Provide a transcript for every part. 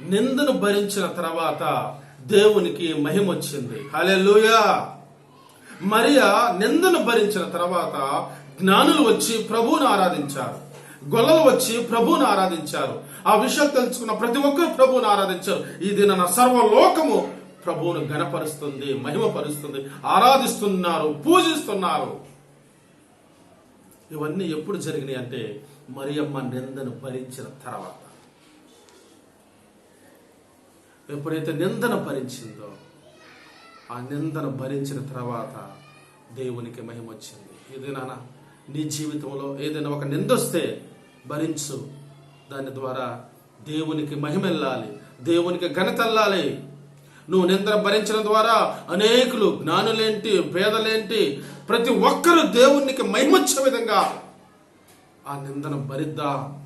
నిందను భరించిన తర్వాత దేవునికి మహిమ వచ్చింది హలెలుయా మరియా నిందను భరించిన తర్వాత జ్ఞానులు వచ్చి ప్రభువును ఆరాధించారు. గొల్లలు వచ్చి ప్రభువును ఆరాధించారు. ఆ విషయం తెలుసుకున్న ప్రతి ఒక్కరు ప్రభువును ఆరాధించారు. ఇది నా సర్వలోకము ప్రభువును గణపరుస్తుంది మహిమపరుస్తుంది ఆరాధిస్తున్నారు పూజిస్తున్నారు. ఇవన్నీ ఎప్పుడు జరిగినాయి అంటే మరియమ్మ నిందను భరించిన తర్వాత. ఎప్పుడైతే నిందన భరించిందో ఆ నిందన భరించిన తర్వాత దేవునికి మహిమ వచ్చింది. ఏదైనా నీ జీవితంలో ఏదైనా ఒక నిందొస్తే భరించు. దాని ద్వారా దేవునికి మహిమ వెళ్ళాలి. దేవునికి ఘనత వెళ్ళాలి. నువ్వు నిందన భరించడం ద్వారా అనేకులు జ్ఞానులేంటి పేదలేంటి ప్రతి ఒక్కరూ దేవునికి మహిమొచ్చే విధంగా ఆ నిందను భరిద్దా.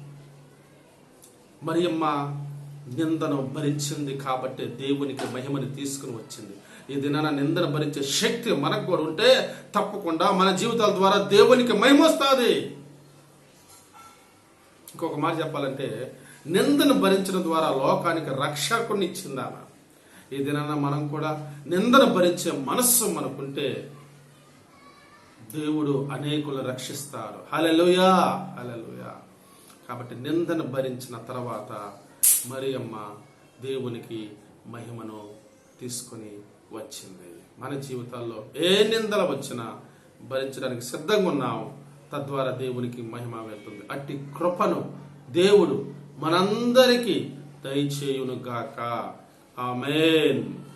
మరియమ్మ నిందను భరించింది కాబట్టి దేవునికి మహిమని తీసుకుని వచ్చింది. ఈ దినాన నిందన భరించే శక్తి మనకు కూడా ఉంటే తప్పకుండా మన జీవితాల ద్వారా దేవునికి మహిమ వస్తుంది. ఇంకొక మాట చెప్పాలంటే నిందను భరించడం ద్వారా లోకానికి రక్షకుని ఇచ్చింది ఆమె ఈ దినాన మనం కూడా నిందను భరించే మనస్సు మనకుంటే దేవుడు అనేకులు రక్షిస్తాడు. హలలుయా హలలుయా కాబట్టి నిందను భరించిన తర్వాత మరియమ్మ దేవునికి మహిమను తీసుకొని వచ్చింది. మన జీవితాల్లో ఏ నిందలు వచ్చినా భరించడానికి సిద్ధంగా ఉన్నాం. తద్వారా దేవునికి మహిమ వెళ్తుంది. అట్టి కృపను దేవుడు మనందరికీ దయచేయును గాక ఆమెన్.